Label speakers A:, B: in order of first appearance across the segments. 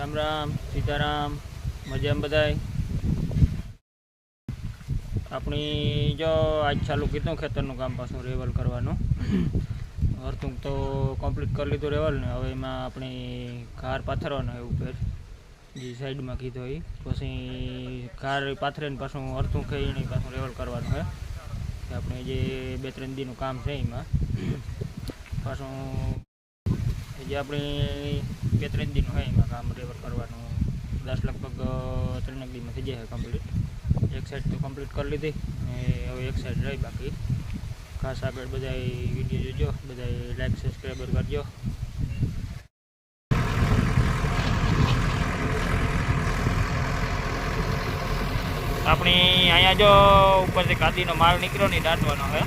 A: રામ રામ સીતારામ મજામાં બધાય? આપણી જો આજ ચાલુ કીધું ખેતરનું કામ પાછું રેવલ કરવાનું. વર્તુંક તો કમ્પ્લીટ કરી લીધું રેવલ ને હવે એમાં આપણી કાર પાથરવાનો એવું પેર જે સાઈડમાં કીધું એ. પછી કાર પાથરે ને પાછું અર્થું ખાઈને પાછું રેવલ કરવાનું છે કે આપણે જે બે ત્રણ દીનું કામ છે એમાં. પાછું જે આપણે બે ત્રણ દિન હોય એમાં કામ રેવર કરવાનું. દસ લગભગ ત્રણેક દિનમાં થઈ જાય કમ્પ્લીટ એક સાઈડ તો કમ્પ્લીટ કરી લીધી હવે એક સાઈડ રહી બાકી. ખાસ આગળ બધા વીડિયો જોજો બધા લાઈક સબસ્ક્રાઈબર કરજો. આપણી અહીંયા જો ઉપરથી કાદીનો માલ નીકળ્યો ને દાંટવાનો હવે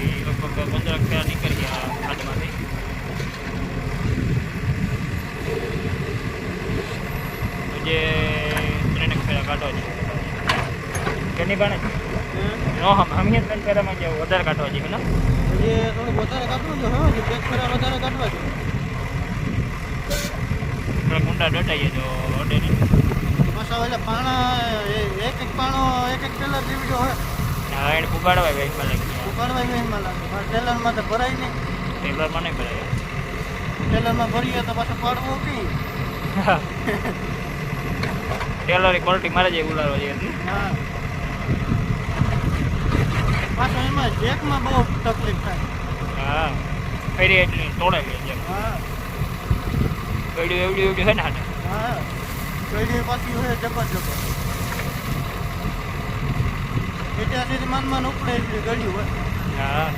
A: એ લગભગ પંદર અક્ષર નીકળી ગયા ખાદમાંથી જે કાઢો છે. કેની બાણે? નો હમ હમીએ ત્રણ ફેરામાં જે વધારે કાઢવા છે ને
B: જે થોડું વધારે કાઢવું છે હા જે પેક ફેરા વધારે કાઢવા છે.
A: થોડા કુંડા દટાઈએ જો અડે નહીં.
B: પાછા એટલે પાણા એક એક પાણો એક એક ટેલર દીવડ્યો હોય.
A: હા એને પુગાડવા વેચમાં લાગી
B: ઉપાડવા વેચમાં લાગે પણ ટેલરમાં તો ભરાય નહીં.
A: ટેલરમાં નહીં ભરાય.
B: ટેલરમાં ભરીએ તો પાછું પાડવું કઈ
A: ટેલરની ક્વોલિટી મારે જે ઉલાડવા જે
B: હા પાછું એમાં જેકમાં બહુ તકલીફ થાય.
A: હા. ફેરી એટલી તોડે જેમ
B: હા.
A: એવડી એવડી એવડી છે ને હાને
B: હા. કઈડી પાછી હોય જબરજસ્ત એટલે સુધી માન માન ઉપડે એટલે ગળ્યું હોય.
A: હા.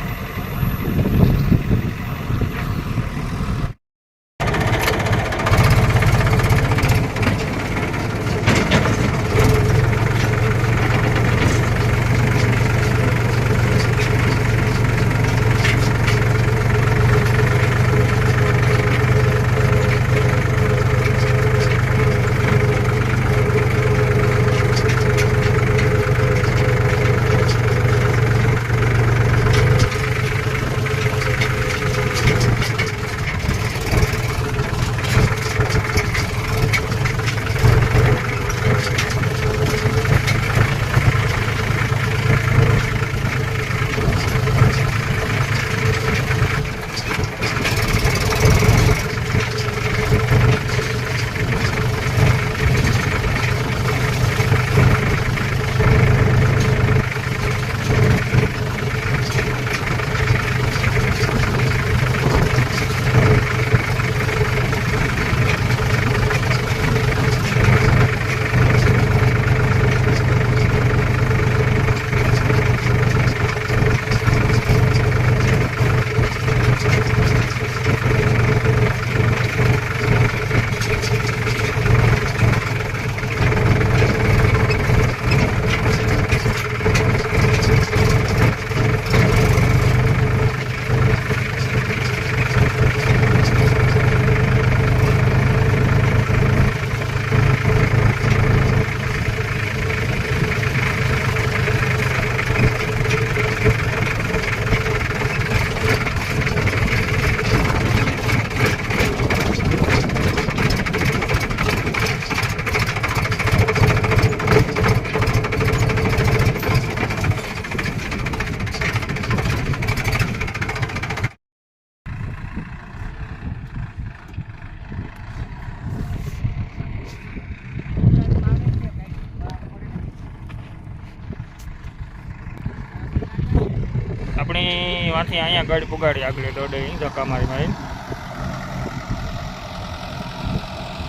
A: આપણી વાંથી અહીંયા ગાડી પુગાડી આગળ દોડે. ધક્કા મારી. મારી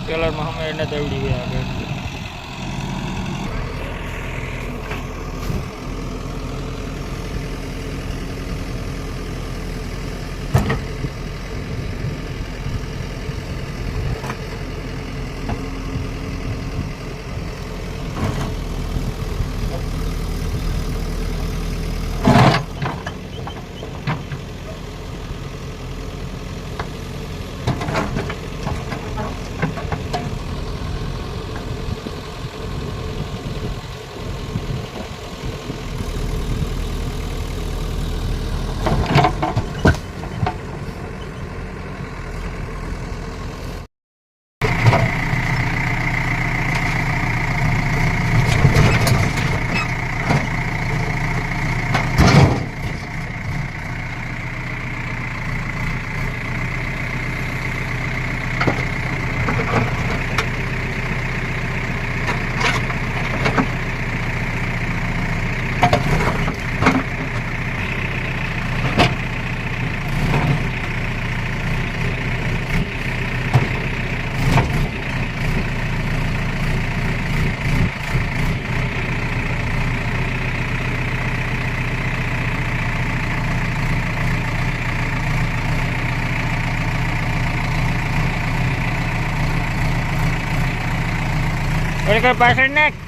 A: ટેલરમાં અમે એને દવડી ગયા આગળ. Look at the person next.